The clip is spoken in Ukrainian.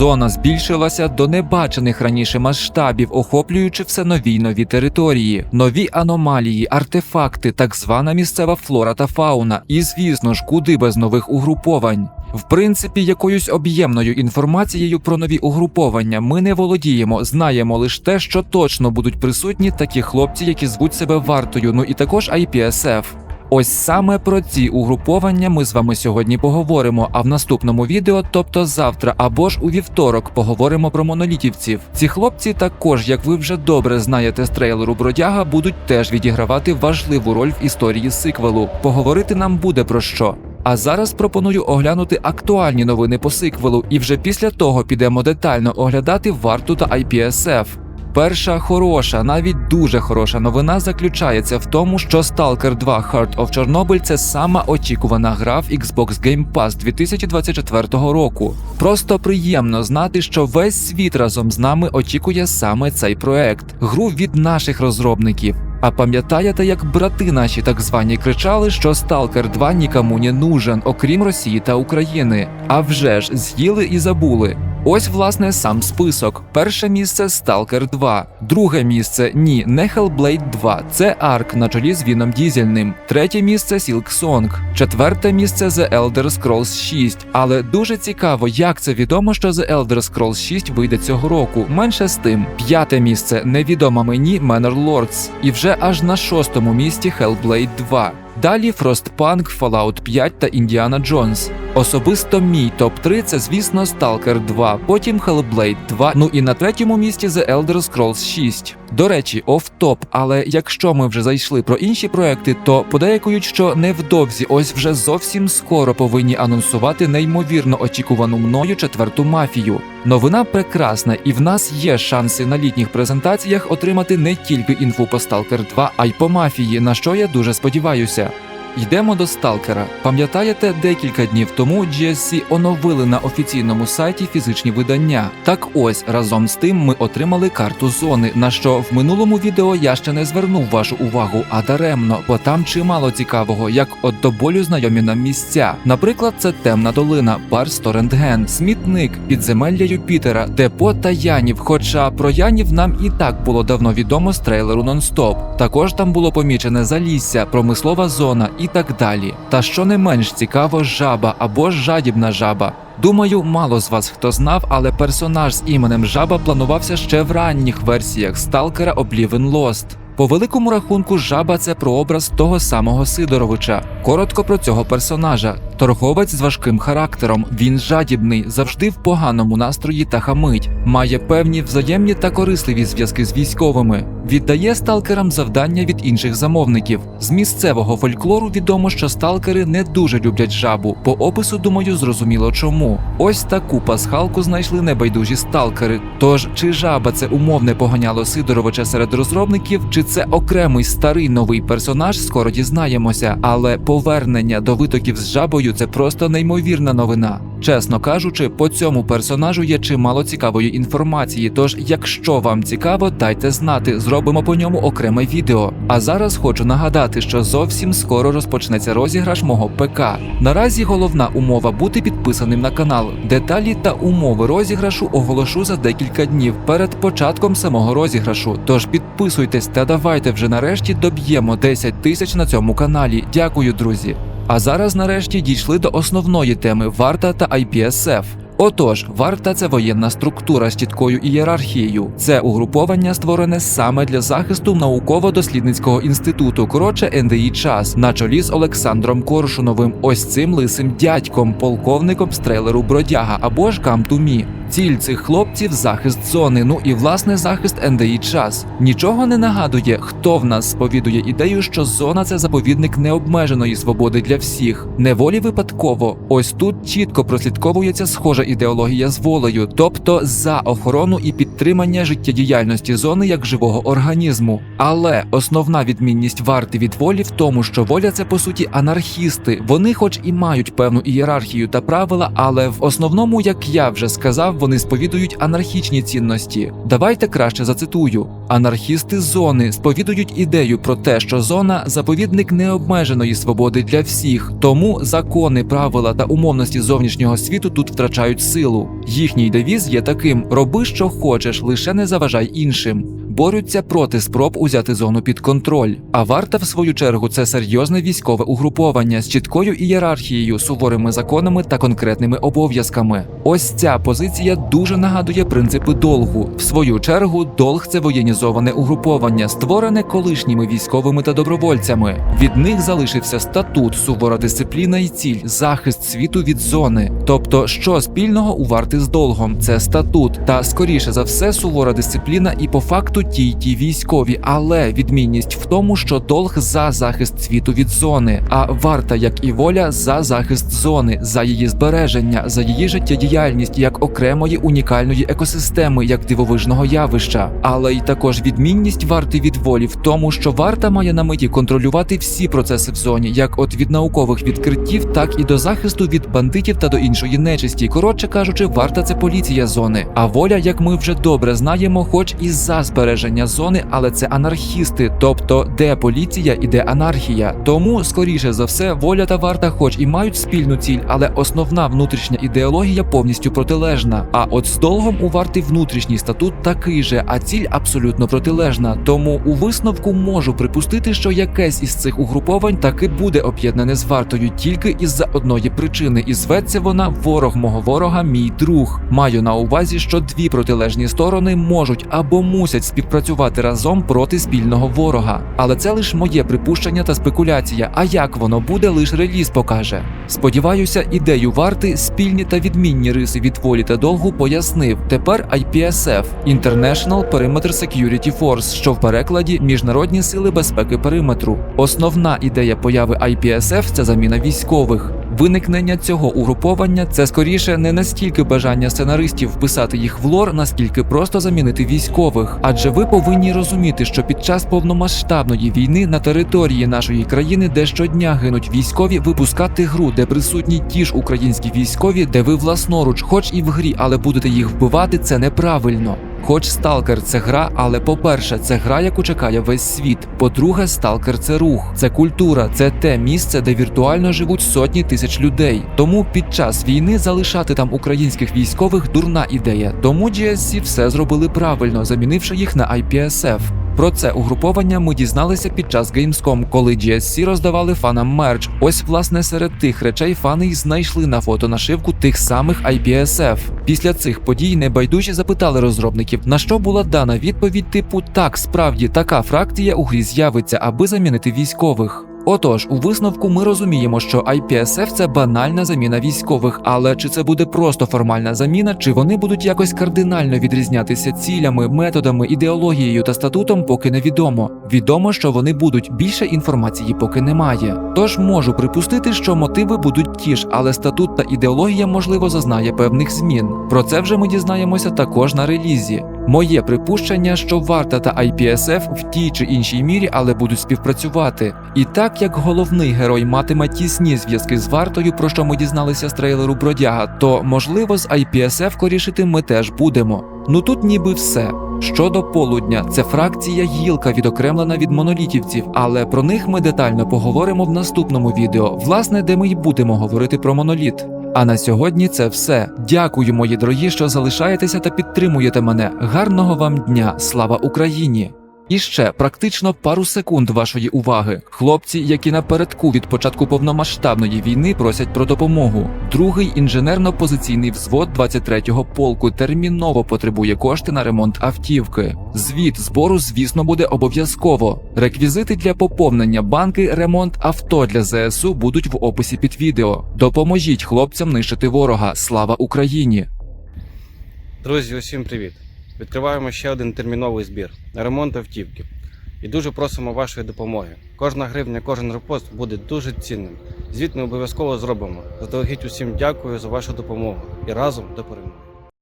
Зона збільшилася до небачених раніше масштабів, охоплюючи все нові й нові території, нові аномалії, артефакти, так звана місцева флора та фауна, і звісно ж, куди без нових угруповань. В принципі, якоюсь об'ємною інформацією про нові угруповання ми не володіємо, знаємо лише те, що точно будуть присутні такі хлопці, які звуть себе вартою, ну і також IPSF. Ось саме про ці угруповання ми з вами сьогодні поговоримо. А в наступному відео, тобто завтра або ж у вівторок, поговоримо про монолітівців. Ці хлопці також, як ви вже добре знаєте з трейлеру Бродяга, будуть теж відігравати важливу роль в історії сиквелу. Поговорити нам буде про що. А зараз пропоную оглянути актуальні новини по сиквелу, і вже після того підемо детально оглядати варту та IPSF. Перша хороша, навіть дуже хороша новина заключається в тому, що Stalker 2 Heart of Chernobyl – це сама очікувана гра в Xbox Game Pass 2024 року. Просто приємно знати, що весь світ разом з нами очікує саме цей проект, гру від наших розробників. А пам'ятаєте, як брати наші так звані кричали, що Stalker 2 нікому не нужен, окрім Росії та України? А вже ж з'їли і забули. Ось власне сам список. Перше місце Stalker 2. Друге місце ні, не Hellblade 2. Це Арк на чолі з Віном Дізельним. Третє місце Song. Четверте місце The Elder Scrolls 6. Але дуже цікаво, як це відомо, що The Elder Scrolls 6 вийде цього року. Менше з тим. П'яте місце невідомо мені Manor Lords. І вже аж на шостому місці Hellblade 2. Далі Frostpunk, Fallout 5 та Indiana Jones. Особисто мій топ-3 це, звісно, Stalker 2, потім Hellblade 2, ну і на третьому місці The Elder Scrolls 6. До речі, оф-топ, але якщо ми вже зайшли про інші проекти, то подейкують, що невдовзі, ось вже зовсім скоро повинні анонсувати неймовірно очікувану мною четверту мафію. Новина прекрасна, і в нас є шанси на літніх презентаціях отримати не тільки інфу по Сталкер 2, а й по мафії, на що я дуже сподіваюся. Йдемо до Сталкера. Пам'ятаєте, декілька днів тому GSC оновили на офіційному сайті фізичні видання. Так ось разом з тим ми отримали карту зони, на що в минулому відео я ще не звернув вашу увагу, а даремно, бо там чимало цікавого, як от до болю знайомі нам місця. Наприклад, це темна долина, бар Сторентген, смітник, підземелля Юпітера, депо та Янів. Хоча про Янів нам і так було давно відомо з трейлеру нон-стоп. Також там було помічене залісся, промислова зона і так далі. Та що не менш цікаво, жаба або жадібна жаба. Думаю, мало з вас хто знав, але персонаж з іменем жаба планувався ще в ранніх версіях сталкера Oblivion Lost. По великому рахунку, жаба це прообраз того самого Сидоровича. Коротко про цього персонажа. Торговець з важким характером. Він жадібний, завжди в поганому настрої та хамить, має певні взаємні та корисливі зв'язки з військовими. Віддає сталкерам завдання від інших замовників. З місцевого фольклору відомо, що сталкери не дуже люблять жабу. По опису, думаю, зрозуміло чому. Ось таку пасхалку знайшли небайдужі сталкери. Тож, чи жаба це умовне поганяло Сидоровича серед розробників, чи це окремий старий новий персонаж, скоро дізнаємося. Але повернення до витоків з жабою це просто неймовірна новина. Чесно кажучи, по цьому персонажу є чимало цікавої інформації. Тож, якщо вам цікаво, дайте знати, зробимо по ньому окреме відео. А зараз хочу нагадати, що зовсім скоро розпочнеться розіграш мого ПК. Наразі головна умова бути підписаним на канал. Деталі та умови розіграшу оголошу за декілька днів перед початком самого розіграшу. Тож підписуйтесь та давайте вже нарешті доб'ємо 10 тисяч на цьому каналі. Дякую, друзі. А зараз нарешті дійшли до основної теми варта та IPSF. Отож, варта це воєнна структура з чіткою ієрархією. Це угруповання створене саме для захисту науково-дослідницького інституту. Коротше, НДІ час на чолі з Олександром Коршуновим, ось цим лисим дядьком, полковником з трейлеру Бродяга або ж Камтумі. Ціль цих хлопців захист зони, ну і власне захист НДІ час. Нічого не нагадує, хто в нас сповідує ідею, що зона це заповідник необмеженої свободи для всіх. Неволі випадково. Ось тут чітко прослідковується схожа ідеологія з волею, тобто за охорону і підтримання життєдіяльності зони як живого організму. Але основна відмінність варти від волі в тому, що воля це по суті анархісти. Вони, хоч і мають певну ієрархію та правила, але в основному, як я вже сказав, вони сповідують анархічні цінності. Давайте краще зацитую: анархісти зони сповідують ідею про те, що зона заповідник необмеженої свободи для всіх, тому закони, правила та умовності зовнішнього світу тут втрачають силу. Їхній девіз є таким: роби, що хочеш, лише не заважай іншим. Борються проти спроб узяти зону під контроль. А варта, в свою чергу, це серйозне військове угруповання з чіткою ієрархією, суворими законами та конкретними обов'язками. Ось ця позиція дуже нагадує принципи долгу. В свою чергу, долг це воєнізоване угруповання, створене колишніми військовими та добровольцями. Від них залишився статут, сувора дисципліна і ціль захист світу від зони. Тобто, що спільного у варти з долгом? Це статут, та скоріше за все сувора дисципліна і по факту ті й ті військові, але відмінність в тому, що долг за захист світу від зони, а варта, як і воля, за захист зони, за її збереження, за її життєдіяльність як окремої унікальної екосистеми, як дивовижного явища. Але й також відмінність варти від волі в тому, що варта має на меті контролювати всі процеси в зоні, як от від наукових відкриттів, так і до захисту від бандитів та до іншої нечисті. Коротше кажучи, варта це поліція зони. А воля, як ми вже добре знаємо, хоч і за збереження зони, але це анархісти, тобто де поліція і де анархія. Тому, скоріше за все, воля та варта, хоч і мають спільну ціль, але основна внутрішня ідеологія повністю протилежна. А от з долгом у варти внутрішній статут такий же, а ціль абсолютно протилежна. Тому у висновку можу припустити, що якесь із цих угруповань таки буде об'єднане з вартою тільки із-за одної причини, і зветься вона ворог мого ворога, мій друг. Маю на увазі, що дві протилежні сторони можуть або мусять співпрацювати разом проти спільного ворога. Але це лише моє припущення та спекуляція. А як воно буде, лише реліз покаже. Сподіваюся, ідею варти, спільні та відмінні риси від волі та долгу пояснив. Тепер IPSF – International Perimeter Security Force, що в перекладі Міжнародні сили безпеки периметру. Основна ідея появи IPSF – це заміна військових. Виникнення цього угруповання це скоріше не настільки бажання сценаристів вписати їх в лор, наскільки просто замінити військових. Адже ви повинні розуміти, що під час повномасштабної війни на території нашої країни, де щодня гинуть військові, випускати гру, де присутні ті ж українські військові, де ви власноруч, хоч і в грі, але будете їх вбивати, це неправильно. Хоч сталкер це гра, але по-перше, це гра, яку чекає весь світ. По-друге, сталкер це рух, це культура, це те місце, де віртуально живуть сотні тисяч людей. Тому під час війни залишати там українських військових дурна ідея. Тому GSC все зробили правильно, замінивши їх на IPSF. Про це угруповання ми дізналися під час Gamescom, коли GSC роздавали фанам мерч. Ось власне серед тих речей фани й знайшли на фото нашивку тих самих IPSF. Після цих подій небайдужі запитали розробників, на що була дана відповідь типу так, справді така фракція у грі з'явиться, аби замінити військових. Отож, у висновку ми розуміємо, що IPSF – це банальна заміна військових, але чи це буде просто формальна заміна, чи вони будуть якось кардинально відрізнятися цілями, методами, ідеологією та статутом, поки невідомо. Відомо, що вони будуть більше інформації, поки немає. Тож можу припустити, що мотиви будуть ті ж, але статут та ідеологія можливо зазнає певних змін. Про це вже ми дізнаємося також на релізі. Моє припущення, що варта та IPSF в тій чи іншій мірі, але будуть співпрацювати. І так як головний герой матиме тісні зв'язки з вартою, про що ми дізналися з трейлеру Бродяга, то можливо з IPSF корішити ми теж будемо. Ну тут ніби все. Щодо полудня, це фракція гілка відокремлена від монолітівців, але про них ми детально поговоримо в наступному відео, власне, де ми й будемо говорити про моноліт. А на сьогодні це все. Дякую, мої дорогі, що залишаєтеся та підтримуєте мене. Гарного вам дня! Слава Україні! І ще практично пару секунд вашої уваги. Хлопці, які напередку від початку повномасштабної війни просять про допомогу. Другий інженерно-позиційний взвод 23-го полку терміново потребує кошти на ремонт автівки. Звіт збору, звісно, буде обов'язково. Реквізити для поповнення банки, ремонт авто для ЗСУ будуть в описі під відео. Допоможіть хлопцям нищити ворога. Слава Україні! Друзі, усім привіт! Відкриваємо ще один терміновий збір на ремонт автівки. І дуже просимо вашої допомоги. Кожна гривня, кожен репост буде дуже цінним. Звіт ми обов'язково зробимо. Заздалегідь усім дякую за вашу допомогу і разом до перемоги.